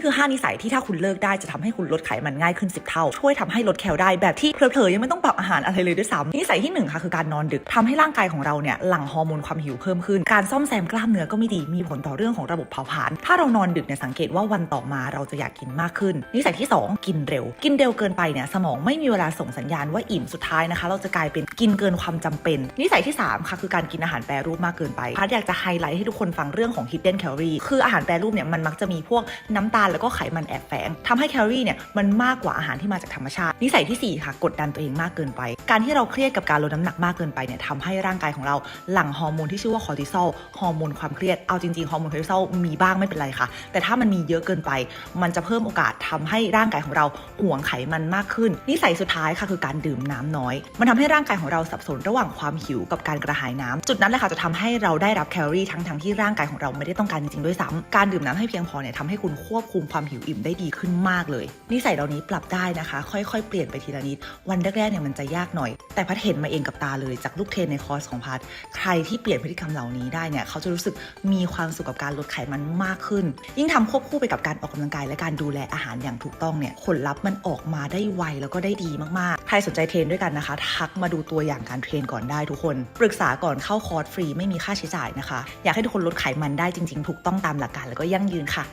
นี่คือ 5 นิสัยที่ถ้าคุณเลิกได้จะทำให้คุณลดไขมันง่ายขึ้น 10 เท่า ช่วยทำให้ลดแคลได้แบบที่เผลอๆยังไม่ต้องปรับอาหารอะไรเลยด้วยซ้ำนิสัยที่หนึ่งค่ะ คือการนอนดึกทำให้ร่างกายของเราเนี่ยหลั่งฮอร์โมนความหิวเพิ่มขึ้น การซ่อมแซมกล้ามเนื้อก็ไม่ดีมีผลต่อเรื่องของระบบเผาผลาญถ้าเรานอนดึกเนี่ยสังเกตว่าวันต่อมาเราจะอยากกินมากขึ้น นิสัยที่สองกินเร็ว กินเร็วเกินไปเนี่ยสมองไม่มีเวลาส่งสัญญาณว่าอิ่มสุดท้ายนะคะ เราจะกลายเป็นกินเกินความจำเป็น นิสัยที่สามค่ะ คือการกินอาหารแปรรูปมากเกินไปพัดอยากจะไฮไลท์ให้ทุกคนฟังเรื่องของ hidden calorie คืออาหารแปรรูปเนี่ยมันมักจะมีพวกน้ำตาลแล้วก็ไขมันแอบแฝงทำให้แคลอรี่เนี่ยมันมากกว่าอาหารที่มาจากธรรมชาติ นิสัยที่สี่ค่ะ กดดันตัวเองมากเกินไป การที่เราเครียดกับการลดน้ำหนักมากเกินไปเนี่ยทำให้ร่างกายของเราหลั่งฮอร์โมนที่ชื่อว่าคอร์ติซอลฮอร์โมนความเครียดเอาจริงๆฮอร์โมนคอร์ติซอลมีบ้างไม่เป็นไรค่ะ แต่ถ้ามันมีเยอะเกินไป มันจะเพิ่มโอกาสทำให้ร่างกายของเราห่วงไขมันมากขึ้น นิสัยสุดท้ายค่ะคือการดื่มน้ำน้อย มันทำให้ร่างกายของเราสับสนระหว่างความหิวกับการกระหายน้ำจุดนั้นแหละค่ะจะทำให้เราได้รับแคลอรี่ทั้งๆที่ร่างกายของเราไม่ได้ต้องการจริงๆด้วยซ้ำการดื่มน้ำให้เพียงพอเนี่ยทำให้คุณควบคุมความหิวอิ่มได้ดีขึ้นมากเลยนิสัยเหล่านี้ปรับได้นะคะ ค่อยๆ เปลี่ยนไปทีละนิด วันแรกๆเนี่ยมันจะยากหน่อย แต่พัดเห็นมาเองกับตาเลยจากลูกเทรนในคอร์สของพัดใครที่เปลี่ยนพฤติกรรมเหล่านี้ได้เนี่ยเขาจะรู้สึกมีความสุขกับการลดไขมันมากขึ้น ยิ่งทำควบคู่ไปกับการออกกำลังกายและการดูแลอาหารอย่างถูกต้องเนี่ยผลลัพธ์มันออกมาได้ไวแล้วก็ได้ดีมากๆ ใครสนใจเทรนด้วยกันนะคะ ทักมาดูตัวอย่างการเทรนก่อนได้ทุกคน ปรึกษาก่อนเข้าคอร์สฟรีไม่มีค่าใช้จ่ายนะคะ อยากให้ทุกคนลดไขมันได้จริง ๆ ถูกต้องตามหลักการแล้วก็ยั่งยืนค่ะ